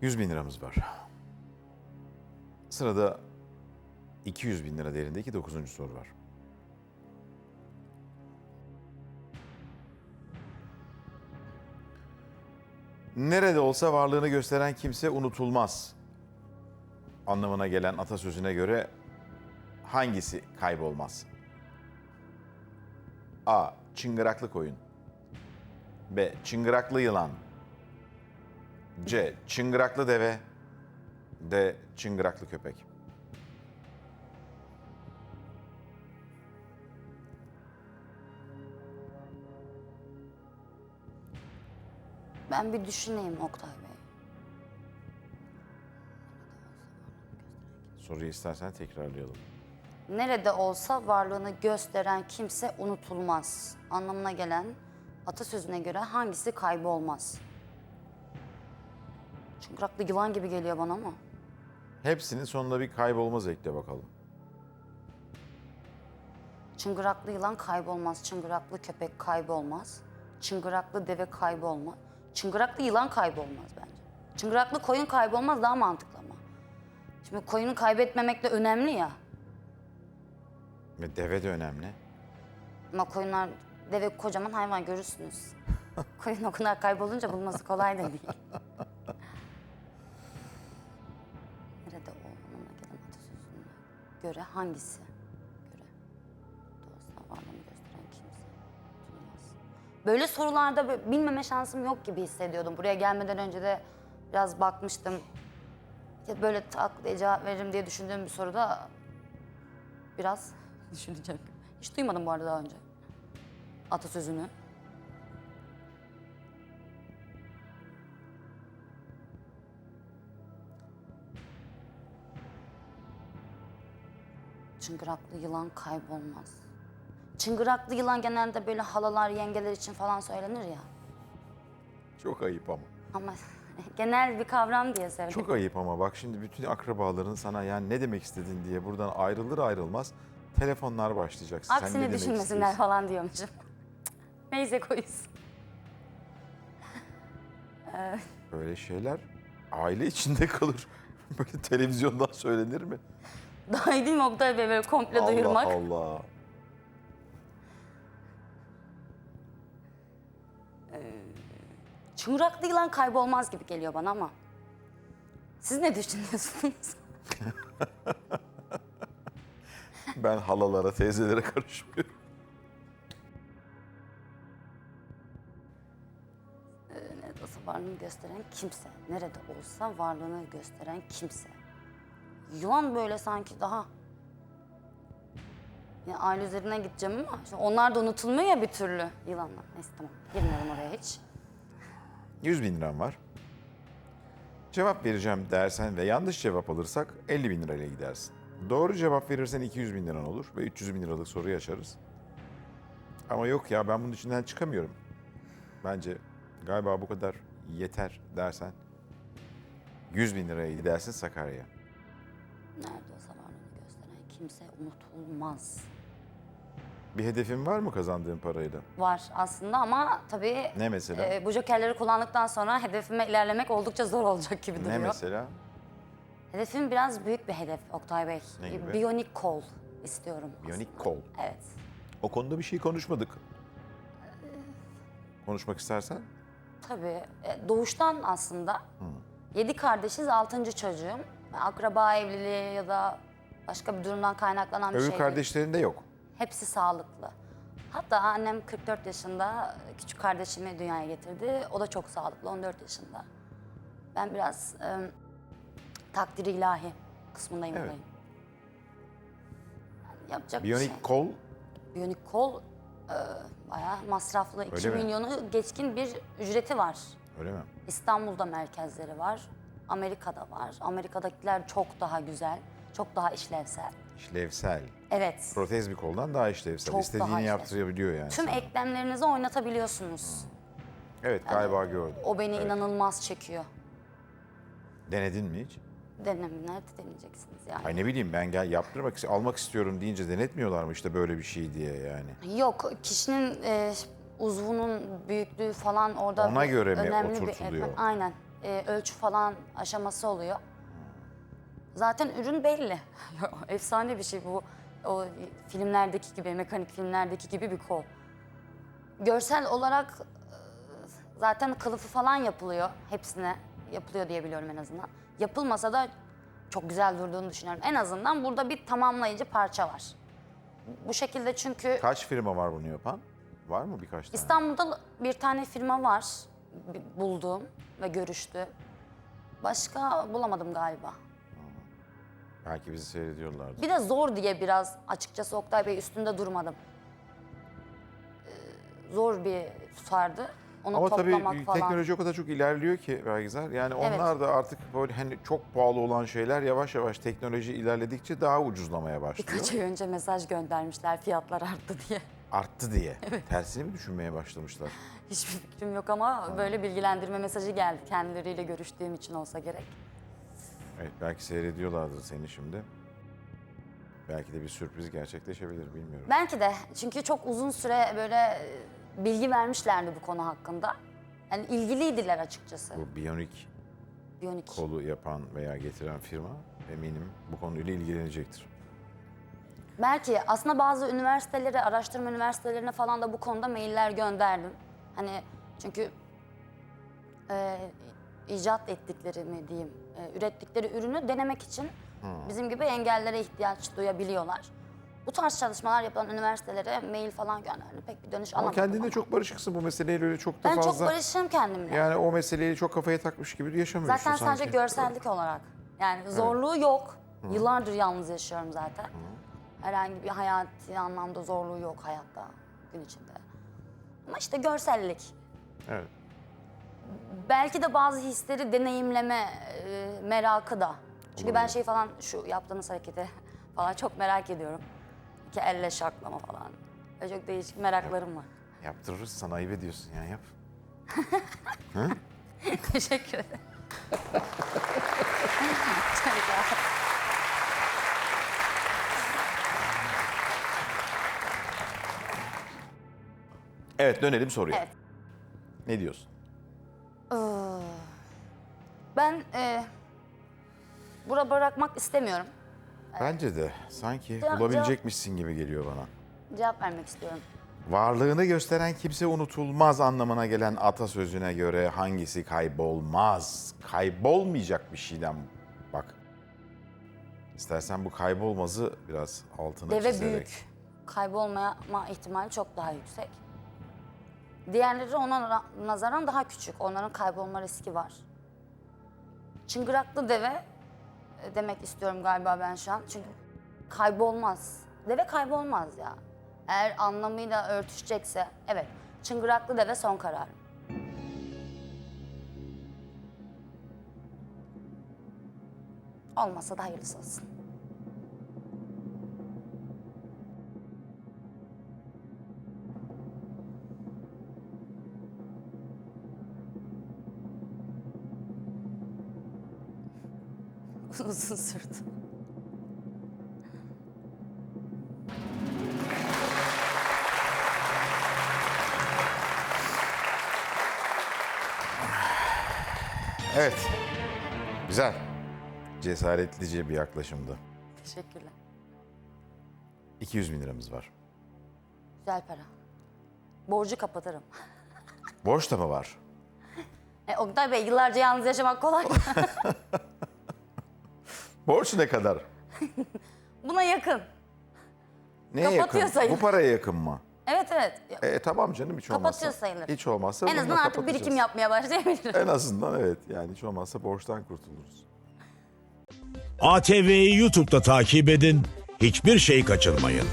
100 bin liramız var. Sırada 200 bin lira değerindeki 9. soru var. Nerede olsa varlığını gösteren kimse unutulmaz. Anlamına gelen atasözüne göre hangisi kaybolmaz? A. Çıngıraklı koyun. B. Çıngıraklı yılan. C. Çıngıraklı deve. D. Çıngıraklı köpek. Ben bir düşüneyim Oktay Bey. Soruyu istersen tekrarlayalım. Nerede olsa varlığını gösteren kimse unutulmaz. Anlamına gelen atasözüne göre hangisi kaybolmaz? Çıngıraklı yılan gibi geliyor bana ama. Hepsinin sonunda bir kaybolmaz ekle bakalım. Çıngıraklı yılan kaybolmaz, çıngıraklı köpek kaybolmaz, çıngıraklı deve kaybolmaz, çıngıraklı yılan kaybolmaz bence. Çıngıraklı koyun kaybolmaz daha mantıklı ama. Şimdi koyunu kaybetmemek de önemli ya. Ve deve de önemli. Ama koyunlar, deve kocaman hayvan görürsünüz. Koyun o kadar kaybolunca bulması kolay da değil. göre hangisi? Göre. Doğrusu varlığını gösteren kimse. Tutulmaz. Böyle sorularda bö- bilmeme şansım yok gibi hissediyordum. Buraya gelmeden önce de biraz bakmıştım. Ya böyle tak diye cevap veririm diye düşündüğüm bir soruda biraz düşüneceğim. Hiç duymadım bu arada daha önce. Atasözünü. Çıngıraklı yılan kaybolmaz. Çıngıraklı yılan genelde böyle halalar, yengeler için falan söylenir ya. Çok ayıp ama. Ama genel bir kavram diye söyledim. Çok ayıp ama bak şimdi bütün akrabaların sana yani ne demek istedin diye buradan ayrılır ayrılmaz telefonlar başlayacak. Sen ne Aksini demek düşünmesinler istiyorsun? falan diyormuşum. Neyse koyuz. Böyle şeyler aile içinde kalır. Böyle televizyondan söylenir mi? Daha iyi değil mi Oktay Bey böyle komple Allah duyurmak? Allah. Çıngıraklı yılan kaybolmaz gibi geliyor bana ama. Siz ne düşünüyorsunuz? Ben halalara, teyzelere karışmıyorum. Nerede olsa varlığını gösteren kimse. Nerede olsa varlığını gösteren kimse. Yılan böyle sanki daha... Yani aile üzerine gideceğim ama şimdi onlar da unutulmuyor ya bir türlü yılanlar. Neyse tamam girmiyorum oraya hiç. 100 bin liram var. Cevap vereceğim dersen ve yanlış cevap alırsak 50 bin lirayla gidersin. Doğru cevap verirsen 200 bin liran olur ve 300 bin liralık soruyu açarız. Ama yok ya ben bunun içinden çıkamıyorum. Bence galiba bu kadar yeter dersen 100 bin liraya gidersin Sakarya'ya. Nerede olsa varlığını gösteren kimse unutulmaz. Bir hedefin var mı kazandığın parayla? Var aslında ama tabii Ne mesela? e, bu jokerleri kullandıktan sonra hedefime ilerlemek oldukça zor olacak gibi duruyor. Ne mesela? Hedefim biraz büyük bir hedef Oktay Bey. Ne gibi? Biyonik kol istiyorum. Biyonik kol. Evet. O konuda bir şey konuşmadık. Konuşmak istersen? Tabii. e, Doğuştan aslında yedi kardeşiz, altıncı çocuğum. Akraba evliliği ya da başka bir durumdan kaynaklanan bir Öbür şey değil. kardeşlerin de yok. Hepsi sağlıklı. Hatta annem 44 yaşında küçük kardeşimi dünyaya getirdi. O da çok sağlıklı, 14 yaşında. Ben biraz e, takdiri ilahi kısmındayım Evet. olayım. Yani yapacak bir Biyonik şey. kol Biyonik kol e, bayağı masraflı. 2 mi? milyonu geçkin bir ücreti var. öyle mi? İstanbul'da merkezleri var. Amerika'da var. Amerika'dakiler çok daha güzel, çok daha işlevsel. İşlevsel. Evet. Protez bir koldan daha işlevsel. Çok daha İstediğini işlevsel. yaptırabiliyor yani. Tüm sana. eklemlerinizi oynatabiliyorsunuz. Evet galiba gördüm. O beni inanılmaz çekiyor. Denedin mi hiç? Denem, nerede deneyeceksiniz yani? Ay ne bileyim ben gel yaptırmak almak istiyorum deyince denetmiyorlar mı işte böyle bir şey diye yani. Yok, kişinin e, uzvunun büyüklüğü falan orada Ona bir göre mi önemli bir oturtuluyor? etmen. Aynen. E, ölçü falan aşaması oluyor. Zaten ürün belli. Efsane bir şey bu. O filmlerdeki gibi, mekanik filmlerdeki gibi bir kol. Görsel olarak e, zaten kılıfı falan yapılıyor. Hepsine yapılıyor diye biliyorum en azından. Yapılmasa da çok güzel durduğunu düşünüyorum. En azından burada bir tamamlayıcı parça var. Bu şekilde çünkü Kaç firma var bunu yapan? Var mı birkaç tane? İstanbul'da bir tane firma var b- bulduğum ve görüştü. Başka bulamadım galiba. Belki bizi seyrediyorlardı. Bir de zor diye biraz açıkçası Oktay Bey üstünde durmadım. Ee, zor bir tutardı. Onu Ama tabii toplamak falan. teknoloji o kadar çok ilerliyor ki Belgizar. Yani Evet. onlar da artık böyle hani çok pahalı olan şeyler yavaş yavaş teknoloji ilerledikçe daha ucuzlamaya başlıyor. Birkaç ay önce mesaj göndermişler fiyatlar arttı diye. Arttı diye. Tersini mi düşünmeye başlamışlar? Hiçbir fikrim yok ama böyle bilgilendirme mesajı geldi kendileriyle görüştüğüm için olsa gerek. Evet belki seyrediyorlardır seni şimdi. Belki de bir sürpriz gerçekleşebilir bilmiyorum. Belki de çünkü çok uzun süre böyle e, bilgi vermişlerdi bu konu hakkında. Yani ilgiliydiler açıkçası. Bu biyonik Biyonik. kolu yapan veya getiren firma eminim bu konuyla ilgilenecektir. Belki aslında bazı üniversitelere, araştırma üniversitelerine falan da bu konuda mailler gönderdim. Hani çünkü e, icat ettikleri mi diyeyim, e, ürettikleri ürünü denemek için bizim gibi engellere ihtiyaç duyabiliyorlar. Bu tarz çalışmalar yapan üniversitelere mail falan gönderdim. Pek bir dönüş Ama alamadım. kendinde ama. çok barışıksın bu meseleyle öyle çok da Ben fazla. çok barışığım kendimle. Yani o meseleyi çok kafaya takmış gibi yaşamıyorsun Zaten sanki. sadece görsellik olarak. Yani zorluğu yok. Yıllardır yalnız yaşıyorum zaten. Herhangi bir hayati anlamda zorluğu yok hayatta gün içinde. Ama işte görsellik. Evet. Belki de bazı hisleri deneyimleme e, merakı da. Çünkü ben şey falan şu yaptığınız hareketi falan çok merak ediyorum. İki elle şaklama falan. Böyle çok değişik meraklarım var. Yaptırırız sana ayıp ediyorsun yani yap. Teşekkür ederim. Çok sağ ol. Evet dönelim soruya. Evet. Ne diyorsun? Ben e, bura bırakmak istemiyorum. Bence de sanki Cevap- bulabilecekmişsin gibi geliyor bana. Cevap vermek istiyorum. Varlığını gösteren kimse unutulmaz anlamına gelen atasözüne göre hangisi kaybolmaz? Kaybolmayacak bir şeyden bak. İstersen bu kaybolmazı biraz altına Deve çizerek. büyük. Kaybolmama ihtimali çok daha yüksek. Diğerleri ona ra- nazaran daha küçük. Onların kaybolma riski var. Çıngıraklı deve e, demek istiyorum galiba ben şu an. Çünkü kaybolmaz. Deve kaybolmaz ya. Eğer anlamıyla örtüşecekse evet. Çıngıraklı deve son kararım. Olmasa da hayırlısı olsun. Uzun sürdü. Evet. Güzel. Cesaretlice bir yaklaşımdı. Teşekkürler. 200 bin liramız var. Güzel para. Borcu kapatırım. Borç da mı var? E, Oktay Bey yıllarca yalnız yaşamak kolay? Borç ne kadar? Buna yakın. Neye Kapatıyor yakın? sayılır. Bu paraya yakın mı? Evet evet. E tamam canım hiç olmazsa. Kapatıyor sayılır. Hiç olmazsa En bununla azından artık kapatacağız. birikim yapmaya başlayabilirim. En azından evet yani hiç olmazsa borçtan kurtuluruz. ATV'yi YouTube'da takip edin, hiçbir şey kaçırmayın.